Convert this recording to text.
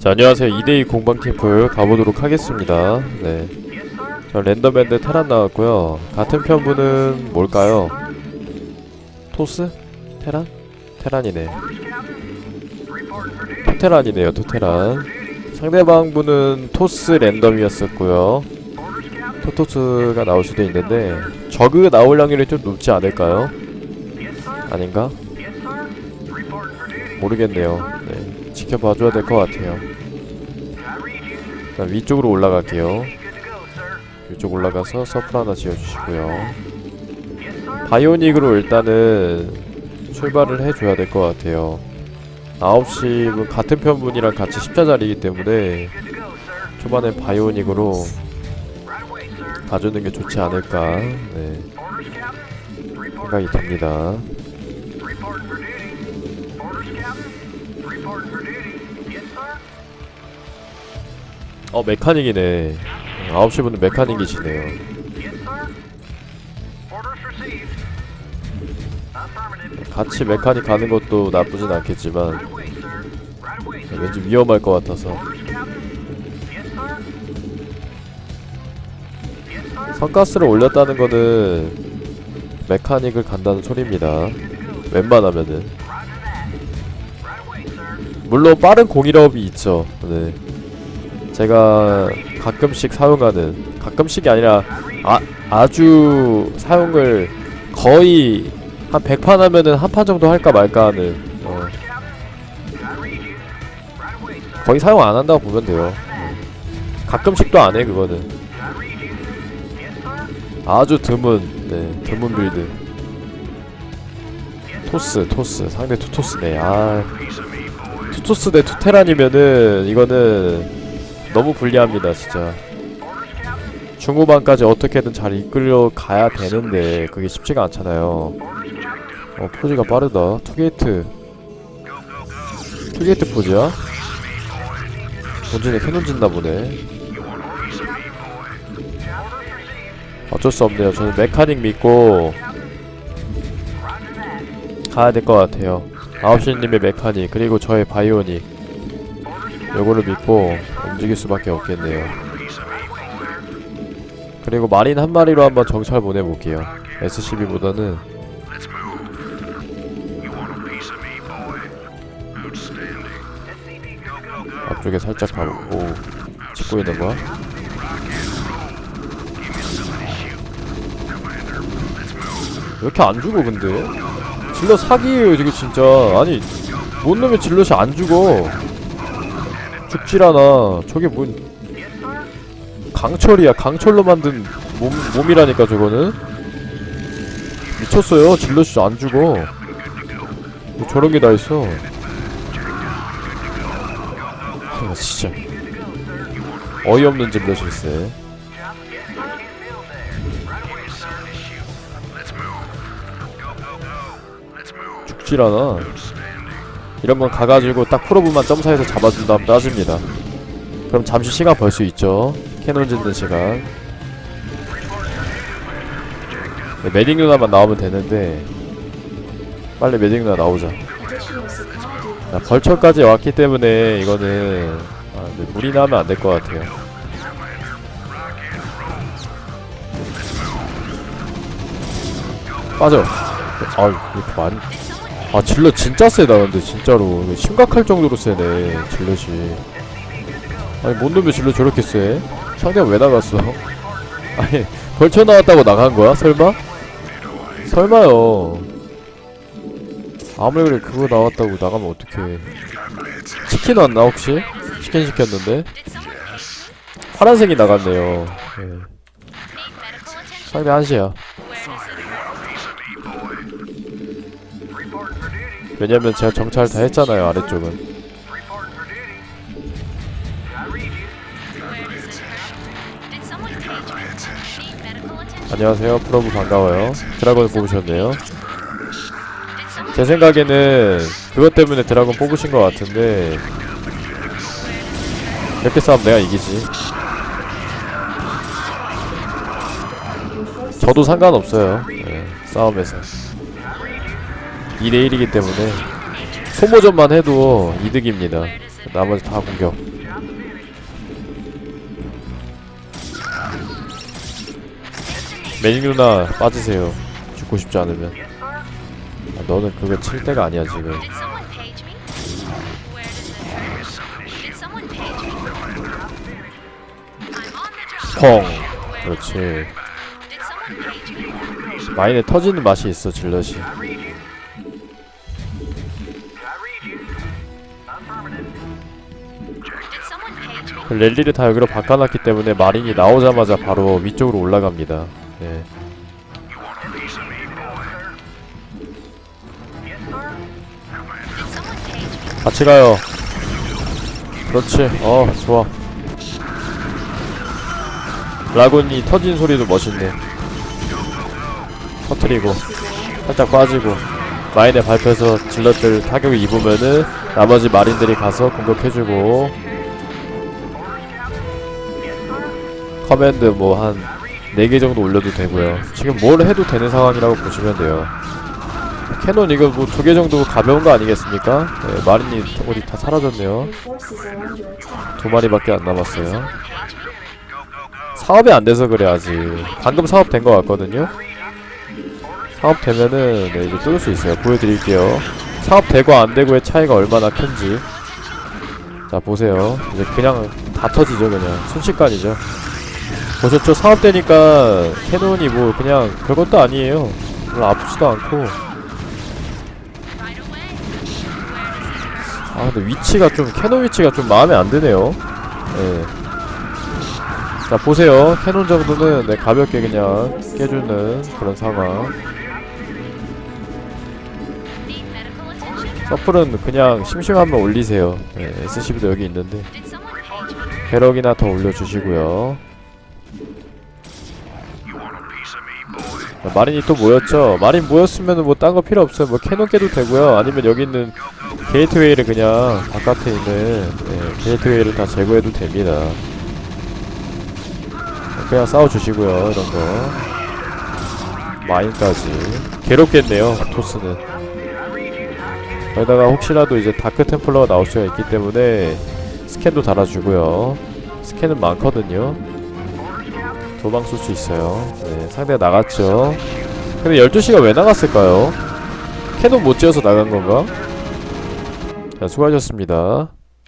자 안녕하세요 2대2 공방 캠프 가보도록 하겠습니다 네. 자 랜덤 밴드 테란 나왔고요 같은 편분은 뭘까요? 토스? 테란? 테란이네 토테란이네요 토테란 상대방 분은 토스 랜덤이었었고요 토토스가 나올 수도 있는데 저그 나올 확률이 좀 높지 않을까요? 아닌가? 모르겠네요 네, 지켜봐줘야 될 것 같아요. 일단 위쪽으로 올라갈게요. 위쪽 올라가서 서플 하나 지어주시고요. 바이오닉으로 일단은 출발을 해줘야 될 것 같아요. 9시 분 같은 편분이랑 같이 십자자리이기 때문에 초반엔 바이오닉으로 가주는 게 좋지 않을까 네. 생각이 듭니다 어 메카닉이네. 9시 분은 메카닉이시네요. 같이 메카닉 가는 것도 나쁘진 않겠지만 왠지 위험할 것 같아서. 선가스를 올렸다는 거는 메카닉을 간다는 소리입니다. 웬만하면은 물론 빠른 공일업이 있죠 네. 제가 가끔씩 사용하는 가끔씩이 아니라 아, 아주 사용을 거의 한 100판 하면은 한 판 정도 할까 말까 하는 어. 거의 사용 안 한다고 보면 돼요 네. 가끔씩도 안 해 그거는 아주 드문 네 드문 빌드 토스 토스 상대 투토스네 아 투토스 대 투테란이면은 이거는 너무 불리합니다 진짜. 중후반까지 어떻게든 잘 이끌려 가야 되는데 그게 쉽지가 않잖아요. 어 포즈가 빠르다. 투게이트. 투게이트 포즈야? 본진에 캐논 짓나 보네. 어쩔 수 없네요. 저는 메카닉 믿고 가야 될 것 같아요 아홉시님의 메카닉 그리고 저의 바이오닉 요거를 믿고 움직일 수밖에 없겠네요 그리고 마린 한 마리로 한번 정찰 보내볼게요 SCB보다는 앞쪽에 살짝 가보고 찍고 있는 거야? 왜 이렇게 안 죽어 근데? 질럿 사기예요 지금 진짜. 아니 뭔 놈의 질럿이 안 죽어. 죽질 않아. 저게 뭔 강철이야. 강철로 만든 몸, 몸이라니까 저거는. 미쳤어요. 질럿이 안 죽어. 뭐 저런 게 다 있어. 아, 진짜. 어이없는 질럿일세 죽질 않아 이런 건 가가지고 딱 프로브만 점사해서 잡아준 다음 따줍니다. 그럼 잠시 시간 벌 수 있죠. 캐논 짓는 시간. 네, 메딩 누나만 나오면 되는데 빨리 메딩 누나 나오자. 나 벌처까지 왔기 때문에 이거는 아, 근데 무리나 하면 안 될 것 같아요. 빠져. 아유 이렇게 많이 아 질럿 진짜 세다 근데 진짜로 심각할 정도로 세네 질럿이 아니 뭔 놈의 질럿 저렇게 세? 상대가 왜 나갔어? 아니 벌쳐 나왔다고 나간 거야? 설마? 설마요 아무리 그래 그거 나왔다고 나가면 어떡해 치킨 왔나 혹시? 치킨 시켰는데 파란색이 나갔네요 네. 상대 한시야 왜냐면 제가 정찰 다 했잖아요 아래쪽은. 안녕하세요 프로브 반가워요. 드라곤을 뽑으셨네요. 제 생각에는 그것 때문에 드라곤 뽑으신 것 같은데 이렇게 싸움 내가 이기지. 저도 상관없어요 네, 싸움에서 2대1이기 때문에 소모전만 해도 이득입니다. 나머지 다 공격. 메인 누나 빠지세요. 죽고 싶지 않으면. 아, 너는 그거 칠 때가 아니야 지금. 펑. 그렇지. 마인에 터지는 맛이 있어 질럿이. 랠리를 다 여기로 바꿔놨기 때문에 마린이 나오자마자 바로 위쪽으로 올라갑니다. me? 같이 가요. 그렇지. 어 좋아. 라군이 터진 소리도 멋있네. 터트리고 살짝 빠지고 마인에 밟혀서 질럿들 타격을 입으면은 나머지 마린들이 가서 공격해주고 커맨드 뭐 한 4개 정도 올려도 되고요. 지금 뭘 해도 되는 상황이라고 보시면 돼요. 캐논 이거 뭐 두 개 정도 가벼운 거 아니겠습니까? 네, 마린이 어디 다 사라졌네요. 두 마리밖에 안 남았어요. 사업이 안 돼서 그래 아직. 방금 사업 된 거 같거든요. 사업 되면은 네, 이제 뚫을 수 있어요. 보여드릴게요. 사업 되고 안 되고의 차이가 얼마나 큰지. 자 보세요. 이제 그냥 다 터지죠 그냥. 순식간이죠 보셨죠 사업 되니까 캐논이 뭐 그냥 별것도 아니에요 별로 아프지도 않고. 아 근데 위치가 좀 캐논 위치가 좀 마음에 안 드네요. 네. 자 보세요 캐논 정도는 네, 가볍게 그냥 깨주는 그런 상황. 서플은 그냥 심심하면 올리세요. 네, SCB도 여기 있는데? 배럭이나 더 올려주시고요. 마린이 또 모였죠. 마린 모였으면 뭐 딴 거 필요 없어요. 뭐 캐논 깨도 되고요. 아니면 여기 있는 게이트웨이를 그냥 바깥에 있는 네, 게이트웨이를 다 제거해도 됩니다. 그냥 싸워주시고요. 이런 거. 마인까지. 괴롭겠네요. 토스는. 거기다가 혹시라도 이제 다크 템플러가 나올 수가 있기 때문에 스캔도 달아주고요. 스캔은 많거든요. 도망 쏠 수 있어요. 네, 상대가 나갔죠. 근데 12시가 왜 나갔을까요? 캐논 못 지어서 나간 건가? 자, 수고하셨습니다.